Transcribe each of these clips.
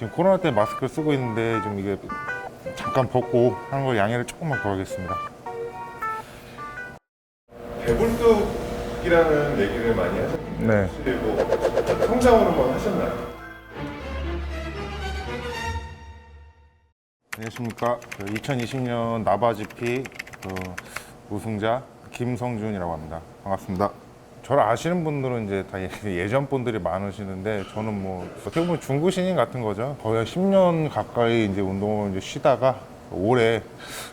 지금 코로나 때 마스크를 쓰고 있는데 좀 이게 잠깐 벗고 하는 걸 양해를 조금만 구하겠습니다. 배불뚝이라는 얘기를 많이 하셨는데 네. 혹시 뭐 한번 하셨나요? 안녕하십니까. 2020년 나바지피 그 우승자 김성준이라고 합니다. 반갑습니다. 저를 아시는 분들은 이제 다 예- 예전 분들이 많으시는데 저는 뭐 어떻게 보면 중구 신인 같은 거죠. 거의 한 10년 가까이 이제 운동을 이제 쉬다가 올해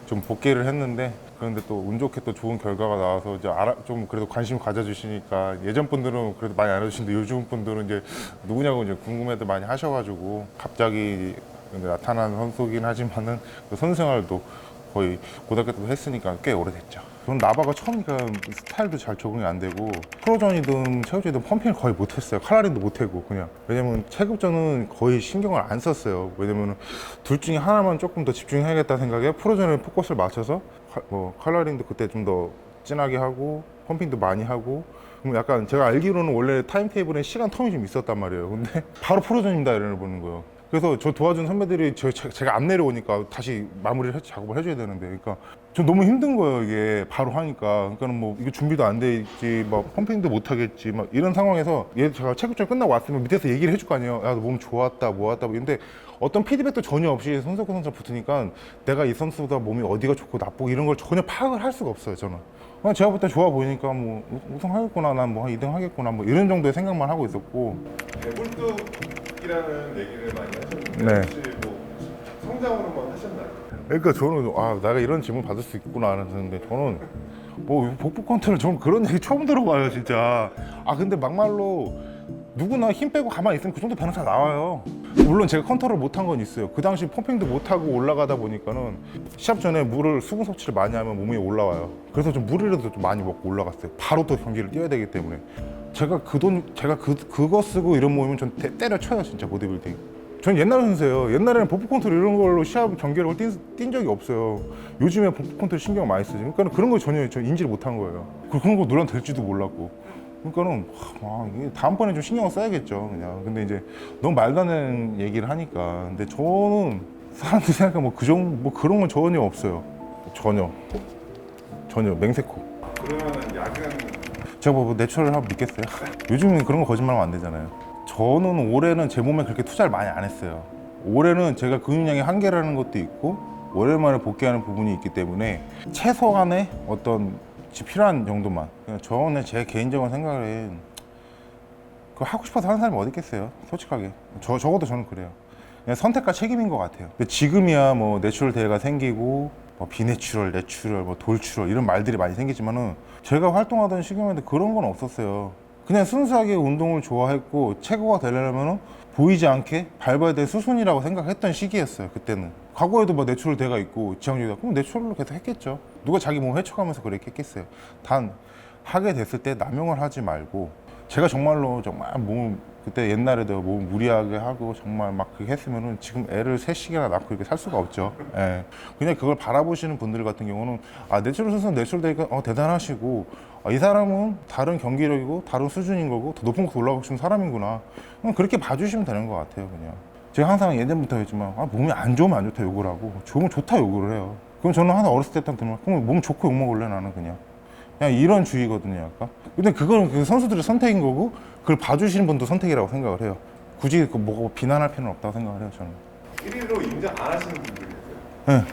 좀 복귀를 했는데 그런데 또 운 좋게 또 좋은 결과가 나와서 이제 알아, 좀 그래도 관심 가져주시니까 예전 분들은 그래도 많이 알아주시는데 요즘 분들은 이제 누구냐고 이제 궁금해도 많이 하셔가지고 갑자기 나타난 선수긴 하지만은 그 선수 생활도 거의 고등학교 때부터 했으니까 꽤 오래됐죠. 저는 나바가 처음이니까 스타일도 잘 적응이 안 되고 프로전이든 체육전이든 펌핑을 거의 못했어요. 칼라린도 못하고 그냥 왜냐면 체급전은 거의 신경을 안 썼어요. 왜냐면 둘 중에 하나만 조금 더 집중해야겠다 생각에 프로전에 포커스를 맞춰서 칼- 뭐 칼라린도 그때 좀 더 진하게 하고 펌핑도 많이 하고 약간 제가 알기로는 원래 타임 테이블에 시간 텀이 좀 있었단 말이에요. 근데 바로 프로전입니다 이러는 보는 거예요. 그래서 저 도와준 선배들이 저, 제- 제가 안 내려오니까 다시 마무리를 해- 작업을 해줘야 되는데 그러니까 저 너무 힘든 거예요 이게. 바로 하니까. 그러니까는 뭐 이게 준비도 안 돼 있지 막 펌핑도 못 하겠지 막 이런 상황에서 얘 제가 체급전 끝나고 왔으면 밑에서 얘기를 해줄 거 아니에요. 야 너 몸 좋았다 뭐 왔다 근데 어떤 피드백도 전혀 없이 선수과 선수 붙으니까 내가 이 선수보다 몸이 어디가 좋고 나쁘고 이런 걸 전혀 파악을 할 수가 없어요 저는. 그냥 제가 볼 때 좋아 보이니까 뭐 우- 우승하겠구나 난뭐한 2등 하겠구나 뭐 이런 정도의 생각만 하고 있었고. 배불뚝이라는 얘기를 많이 하셨는데 네. 혹시 뭐 한번 하셨나요? 그러니까 저는 아 내가 이런 질문 받을 수 있구나 하는데 저는 뭐 복부 컨트롤 저는 그런 얘기 처음 들어봐요 진짜. 아 근데 막말로 누구나 힘 빼고 가만히 있으면 그 정도 변화가 나와요. 물론 제가 컨트롤 못한 건 있어요. 그 당시 펌핑도 못하고 올라가다 보니까는 시합 전에 물을 수분 섭취를 많이 하면 몸이 올라와요. 그래서 좀 물이라도 좀 많이 먹고 올라갔어요. 바로 또 경기를 뛰어야 되기 때문에. 제가 그 돈 제가 그 그거 쓰고 이런 모이면 전 때, 때려쳐요 진짜 보디빌딩 전 옛날 선수예요. 옛날에는 버프 컨트롤 이런 걸로 시합 경기를 뛴, 뛴 적이 없어요. 요즘에 버프 컨트롤 신경 많이 쓰지. 그러니까 그런 거 전혀 저 인지를 못한 거예요. 그런 거 노란 될지도 몰랐고. 그러니까는 와, 이게 다음번에 좀 신경을 써야겠죠. 그냥. 근데 이제 너무 말도 안 되는 얘기를 하니까. 근데 저는 사람들이 생각하면 뭐그 정도 뭐 그런 건 전혀 없어요. 전혀. 전혀 맹세코. 그러면은 야근 제가 뭐 내추럴 하고 믿겠어요? 요즘은 그런 거 거짓말하면 안 되잖아요. 저는 올해는 제 몸에 그렇게 투자를 많이 안 했어요. 올해는 제가 근육량의 한계라는 것도 있고 오랜만에 복귀하는 부분이 있기 때문에 최소한의 어떤 지- 필요한 정도만 저는 제 개인적인 생각은 그 하고 싶어서 하는 사람이 어디 있겠어요? 솔직하게 저 적어도 저는 그래요. 선택과 책임인 것 같아요. 지금이야 뭐 내추럴 대회가 생기고 뭐 비내추럴, 내추럴, 뭐 돌추럴 이런 말들이 많이 생기지만은 제가 활동하던 시기만 해도 그런 건 없었어요. 그냥 순수하게 운동을 좋아했고 최고가 되려면은 보이지 않게 밟아야 될 수순이라고 생각했던 시기였어요. 그때는 과거에도 뭐 내추럴 대가 있고 지향적이다. 그럼 내추럴로 계속 했겠죠. 누가 자기 몸 헤쳐가면서 그렇게 했겠어요. 단 하게 됐을 때 남용을 하지 말고 제가 정말로 정말 몸 그때 옛날에도 몸 무리하게 하고 정말 막 그렇게 했으면은 지금 애를 셋씩이나 낳고 이렇게 살 수가 없죠. 예. 그냥 그걸 바라보시는 분들 같은 경우는 아 내추럴 선수는 내추럴 되니까 어 대단하시고 아, 이 사람은 다른 경기력이고 다른 수준인 거고 더 높은 곳 올라가고 싶은 사람이구나. 그냥 그렇게 봐주시면 되는 것 같아요, 그냥. 제가 항상 예전부터 했지만 아, 몸이 안 좋으면 안 좋다 욕을 하고 좋으면 좋다 욕을 해요. 그럼 저는 항상 어렸을 때부터 들으면 그럼 몸 좋고 욕 먹을래 나는 그냥. 그냥 이런 주의거든요, 약간. 근데 그거는 그 선수들의 선택인 거고, 그걸 봐주시는 분도 선택이라고 생각을 해요. 굳이 그 뭐고 비난할 필요는 없다고 생각을 해요, 저는. 1위로 인정 안 하시는 분들이 계세요. 네.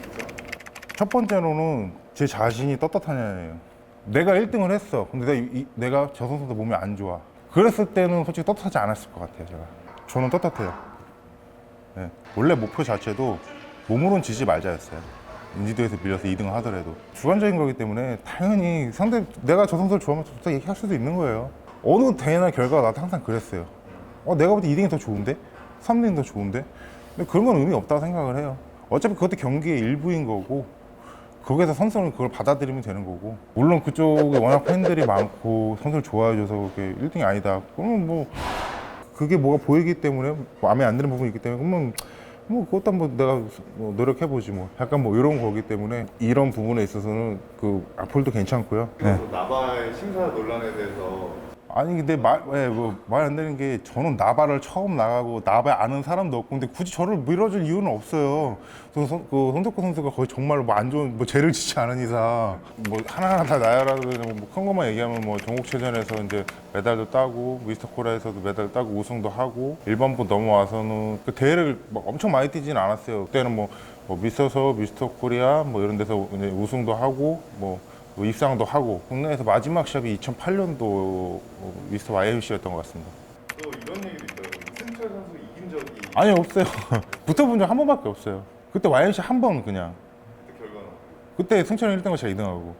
첫 번째로는 제 자신이 떳떳하냐예요. 내가 1등을 했어. 근데 내가, 이- 내가 저 선수도 몸이 안 좋아. 그랬을 때는 솔직히 떳떳하지 않았을 것 같아요, 제가. 저는 떳떳해요. 네. 원래 목표 자체도 몸으로는 지지 말자였어요. 인지도에서 밀려서 2등을 하더라도. 주관적인 거기 때문에 당연히 상대, 내가 저 선수를 좋아하면 좋다 얘기할 수도 있는 거예요. 어느 대회나 결과가 나도 항상 그랬어요. 어, 내가 볼 때 2등이 더 좋은데? 3등이 더 좋은데? 근데 그런 건 의미 없다고 생각을 해요. 어차피 그것도 경기의 일부인 거고, 거기서 선수는 그걸 받아들이면 되는 거고. 물론 그쪽에 워낙 팬들이 많고 선수를 좋아해줘서 그게 1등이 아니다. 그러면 뭐 그게 뭐가 보이기 때문에 마음에 안 드는 부분이 있기 때문에 그러면 뭐 그것도 한번 내가 뭐 노력해 보지 뭐. 약간 뭐 이런 거기 때문에 이런 부분에 있어서는 그 앞으로도 괜찮고요. 네. 나바의 심사 논란에 대해서 아니 근데 말뭐말 안 되는 게 저는 나바를 처음 나가고 나바 아는 사람도 없고 근데 굳이 저를 밀어줄 이유는 없어요. 그, 선- 그 손덕구 선수가 거의 정말 뭐 안 좋은 뭐 죄를 짓지 않은 이상 뭐 하나하나 다 나열하고 뭐큰 것만 얘기하면 뭐 전국체전에서 이제 메달도 따고 미스터 코리아에서도 메달 따고 우승도 하고 일반부 넘어와서는 그 대회를 막 엄청 많이 뛰지는 않았어요. 그때는 뭐, 뭐 미스터 서울, 미스터 코리아 뭐 이런 데서 우승도 하고 뭐 뭐 입상도 하고 국내에서 마지막 시합이 2008년도 미스터 YMC였던 것 같습니다. 또 이런 얘기도 있더라고요. 승철 선수 이긴 적이 아니 없어요. 붙어본 적 한 번밖에 없어요. 그때 YMC 한 번 그냥. 그때 결과는 그때 승철이 1등하고 제가 2등하고.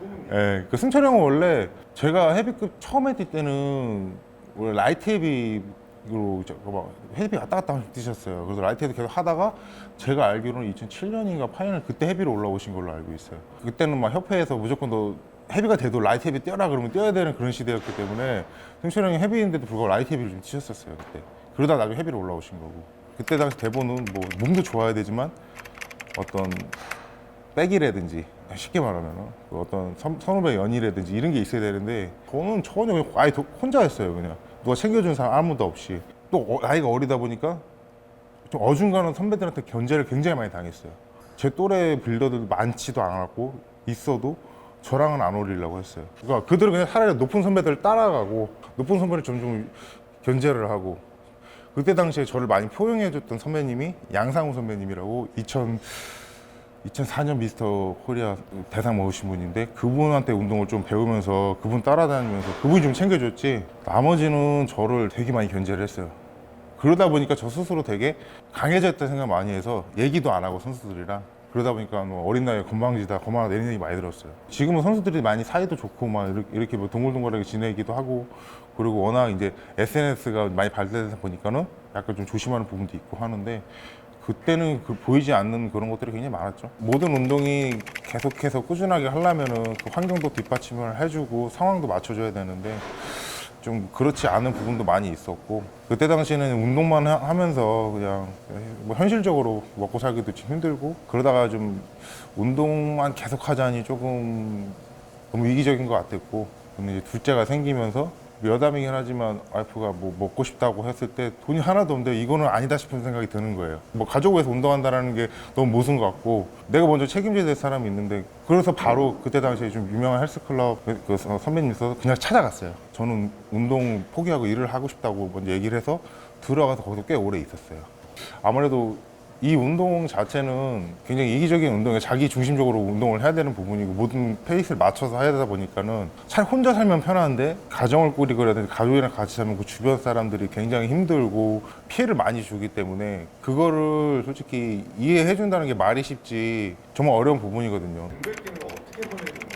소문이 예, 그 승철이 형은 원래 제가 헤비급 처음 했을 때는 원래 라이트 헤비 로 저- 그막 헤비 왔다 갔다 뛰셨어요. 그래서 라이트 헤비 계속 하다가 제가 알기로는 2007년인가 파이널 그때 헤비로 올라오신 걸로 알고 있어요. 그때는 막 협회에서 무조건 너 헤비가 돼도 라이트 헤비 뛰어라 그러면 뛰어야 되는 그런 시대였기 때문에 승철이 형이 헤비인데도 불구하고 라이트 헤비를 좀 뛰셨었어요 그때. 그러다 나중에 헤비로 올라오신 거고. 그때 당시 대본은 뭐 몸도 좋아야 되지만 어떤 백이라든지 쉽게 말하면 그 어떤 선, 선후배 연이라든지 이런 게 있어야 되는데 저는 전혀 그냥 아예 도- 혼자 했어요 그냥 누가 챙겨준 사람 아무도 없이. 또 어- 나이가 어리다 보니까 좀 어중간한 선배들한테 견제를 굉장히 많이 당했어요. 제 또래 빌더들도 많지도 않았고 있어도 저랑은 안 어울리려고 했어요. 그러니까 그들은 그냥 차라리 높은 선배들을 따라가고 높은 선배를 점점 견제를 하고 그때 당시에 저를 많이 포용해줬던 선배님이 양상우 선배님이라고 2000 2004년 미스터 코리아 대상 먹으신 분인데 그분한테 운동을 좀 배우면서 그분 따라다니면서 그분이 좀 챙겨줬지 나머지는 저를 되게 많이 견제를 했어요. 그러다 보니까 저 스스로 되게 강해졌다 생각 많이 해서 얘기도 안 하고 선수들이랑 그러다 보니까 뭐 어린 나이에 건방지다 거만하다 이런 얘기 많이 들었어요. 지금은 선수들이 많이 사이도 좋고 막 이렇게, 이렇게 뭐 동글동글하게 지내기도 하고 그리고 워낙 이제 SNS가 많이 발달되다 보니까는 약간 좀 조심하는 부분도 있고 하는데 그때는 그 보이지 않는 그런 것들이 굉장히 많았죠. 모든 운동이 계속해서 꾸준하게 하려면은 그 환경도 뒷받침을 해주고 상황도 맞춰줘야 되는데 좀 그렇지 않은 부분도 많이 있었고 그때 당시에는 운동만 하- 하면서 그냥 뭐 현실적으로 먹고 살기도 좀 힘들고 그러다가 좀 운동만 계속 하자니 조금 너무 이기적인 것 같았고 근데 이제 둘째가 생기면서 여담이긴 하지만 와이프가 뭐 먹고 싶다고 했을 때 돈이 하나도 없는데 이거는 아니다 싶은 생각이 드는 거예요. 뭐 가족 위해서 운동한다라는 게 너무 모순 것 같고 내가 먼저 책임져야 될 사람이 있는데 그래서 바로 그때 당시에 좀 유명한 헬스클럽 그- 그 선배님 있어서 그냥 찾아갔어요. 저는 운동 포기하고 일을 하고 싶다고 먼저 얘기를 해서 들어가서 거기서 꽤 오래 있었어요. 아무래도 이 운동 자체는 굉장히 이기적인 운동이에요. 자기 중심적으로 운동을 해야 되는 부분이고 모든 페이스를 맞춰서 해야 되다 보니까는 차라리 혼자 살면 편한데 가정을 되는데 가족이랑 같이 살면 그 주변 사람들이 굉장히 힘들고 피해를 많이 주기 때문에 그거를 솔직히 이해해 준다는 게 말이 쉽지 정말 어려운 부분이거든요. 600개는 어떻게 보내줬는지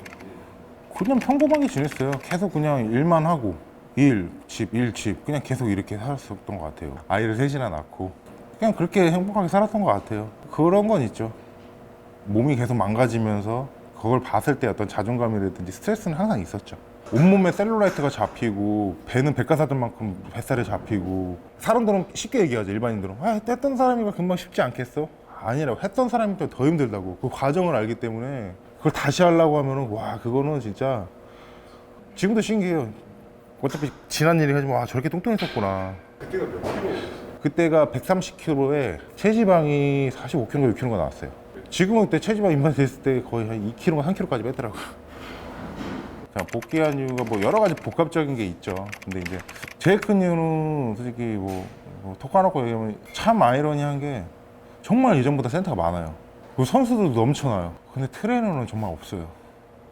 그냥 평범하게 지냈어요. 계속 그냥 일만 하고 일, 집, 일, 집 그냥 계속 이렇게 살았었던 것 같아요. 아이를 셋이나 낳고 그냥 그렇게 행복하게 살았던 것 같아요. 그런 건 있죠. 몸이 계속 망가지면서 그걸 봤을 때 어떤 자존감이라든지 스트레스는 항상 있었죠. 온몸에 셀룰라이트가 잡히고 배는 백과사전만큼 뱃살이 잡히고 사람들은 쉽게 얘기하죠 일반인들은 아 했던 사람이가 금방 쉽지 않겠어 아니라고 했던 사람이 또 더 힘들다고 그 과정을 알기 때문에 그걸 다시 하려고 하면은 와 그거는 진짜 지금도 신기해요 어차피 지난 일이 하지만 와 저렇게 뚱뚱했었구나 그때가 몇 킬로? 그때가 130kg에 체지방이 45kg, 6kg가 나왔어요. 지금은 그때 체지방 입맛 됐을 때 거의 한 2kg가 3kg까지 빼더라고요. 자, 복귀한 이유가 뭐 여러 가지 복합적인 게 있죠. 근데 이제 제일 큰 이유는 솔직히 뭐, 뭐 톡까놓고 얘기하면 참 아이러니한 게 정말 예전보다 센터가 많아요. 그리고 선수들도 넘쳐나요. 근데 트레이너는 정말 없어요.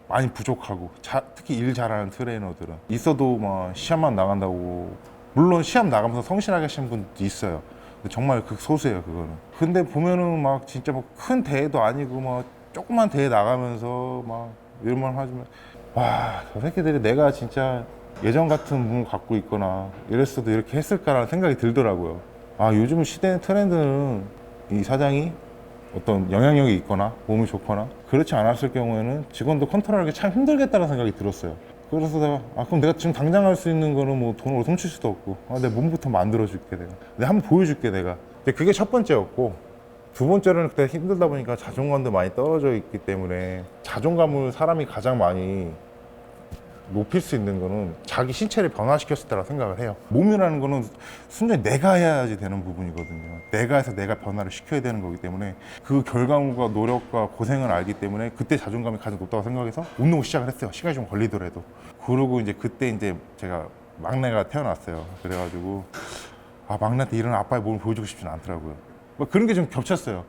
많이 부족하고 자- 특히 일 잘하는 트레이너들은 있어도 막 시합만 나간다고 물론 시합 나가면서 성실하게 하시는 분도 있어요. 정말 그 소수예요 그거는. 근데 보면은 막 진짜 뭐 큰 대회도 아니고 막 조그만 대회 나가면서 막 이런 말 하지만 와 저 새끼들이 내가 진짜 예전 같은 몸을 갖고 있거나 이랬어도 이렇게 했을까라는 생각이 들더라고요. 아 요즘 시대 트렌드는 이 사장이 어떤 영향력이 있거나 몸이 좋거나 그렇지 않았을 경우에는 직원도 컨트롤하기 참 힘들겠다는 생각이 들었어요. 그래서 내가 아 그럼 내가 지금 당장 할 수 있는 거는 뭐 돈으로 훔칠 수도 없고. 아, 내 몸부터 만들어줄게 내가. 내가 한번 보여줄게 내가. 근데 그게 첫 번째였고 두 번째로는 그때 힘들다 보니까 자존감도 많이 떨어져 있기 때문에 자존감을 사람이 가장 많이 높일 수 있는 거는 자기 신체를 변화시켰을 때라 생각을 해요. 몸이라는 거는 순전히 내가 해야지 되는 부분이거든요. 내가 해서 내가 변화를 시켜야 되는 거기 때문에 그 결과물과 노력과 고생을 알기 때문에 그때 자존감이 가장 높다고 생각해서 운동을 시작을 했어요. 시간이 좀 걸리더라도. 그러고 이제 그때 이제 제가 막내가 태어났어요. 그래가지고 아 막내한테 이런 아빠의 몸을 보여주고 싶지는 않더라고요. 뭐 그런 게 좀 겹쳤어요.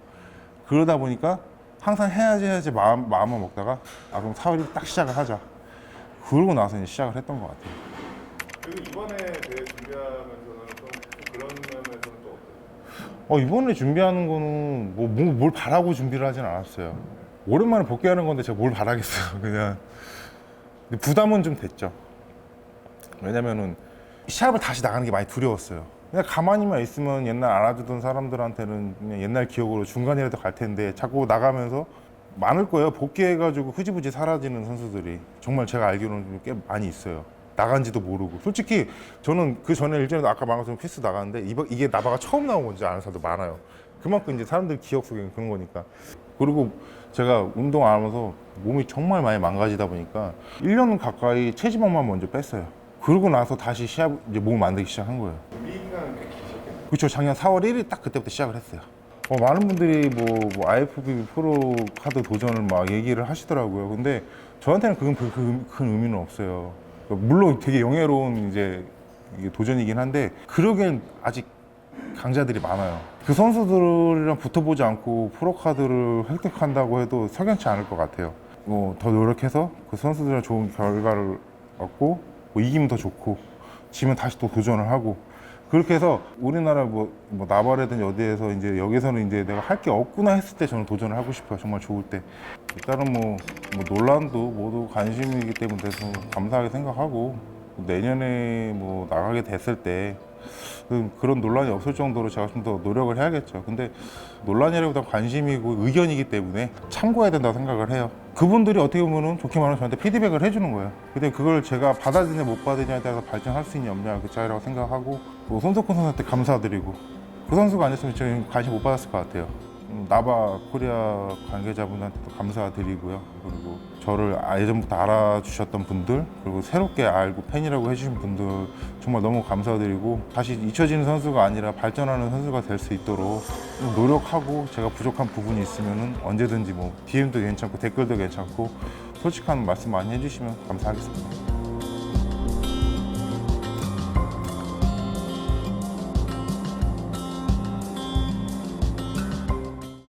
그러다 보니까 항상 해야지 해야지 마음, 마음을 먹다가 아 그럼 4월이 딱 시작을 하자. 그러고 나서 이제 시작을 했던 것 같아요. 그리고 이번에 대회 준비하면서는 좀 그런 면에서는 또? 어, 이번에 준비하는 거는 뭐, 뭐, 뭘 바라고 준비를 하진 않았어요. 오랜만에 복귀하는 건데 제가 뭘 바라겠어요. 그냥 근데 부담은 좀 됐죠. 왜냐면은 시합을 다시 나가는 게 많이 두려웠어요. 그냥 가만히만 있으면 옛날 알아주던 사람들한테는 그냥 옛날 기억으로 중간이라도 갈 텐데 자꾸 나가면서 많을 거예요. 복귀해가지고 흐지부지 사라지는 선수들이 정말 제가 알기로는 꽤 많이 있어요. 나간지도 모르고 솔직히 저는 그 전에 일전에도 아까 말한 것처럼 피스 나갔는데 이바- 이게 나바가 처음 나온 건지 아는 사람도 많아요. 그만큼 이제 사람들 기억 속에 그런 거니까. 그리고 제가 운동 안 하면서 몸이 정말 많이 망가지다 보니까 1년 가까이 체지방만 먼저 뺐어요. 그러고 나서 다시 시합 이제 몸을 만들기 시작한 거예요. 그렇죠. 작년 4월 1일 딱 그때부터 시작을 했어요. 어, 많은 분들이 뭐, 뭐 IFBB 프로 카드 도전을 막 얘기를 하시더라고요. 근데 저한테는 그건 그, 그, 큰 의미는 없어요. 그러니까 물론 되게 영예로운 이제 도전이긴 한데 그러기엔 아직 강자들이 많아요. 그 선수들이랑 붙어보지 않고 프로 카드를 획득한다고 해도 석연치 않을 것 같아요. 뭐 더 노력해서 그 선수들이랑 좋은 결과를 얻고 뭐 이기면 더 좋고 지면 다시 또 도전을 하고 그렇게 해서 우리나라 뭐, 뭐 나발이든지 어디에서 이제 여기서는 이제 내가 할 게 없구나 했을 때 저는 도전을 하고 싶어요. 정말 좋을 때. 일단은 뭐, 뭐 논란도 모두 관심이기 때문에 좀 감사하게 생각하고 내년에 뭐 나가게 됐을 때 그- 그런 논란이 없을 정도로 제가 좀 더 노력을 해야겠죠. 근데 논란이라기보다 관심이고 의견이기 때문에 참고해야 된다고 생각을 해요. 그분들이 어떻게 보면은 좋게 말하면 저한테 피드백을 해주는 거예요. 근데 그걸 제가 받아들이냐 못 받아들이냐에 따라서 발전할 수 있냐 없냐 그 차이라고 생각하고 뭐 손석훈 선수한테 감사드리고 그 선수가 아니었으면 저는 관심 못 받았을 것 같아요. 음, 나바 코리아 관계자분한테도 감사드리고요. 그리고 저를 아- 예전부터 알아주셨던 분들 그리고 새롭게 알고 팬이라고 해주신 분들 정말 너무 감사드리고 다시 잊혀지는 선수가 아니라 발전하는 선수가 될 수 있도록 좀 노력하고 제가 부족한 부분이 있으면 언제든지 뭐 DM도 괜찮고 댓글도 괜찮고 솔직한 말씀 많이 해주시면 감사하겠습니다.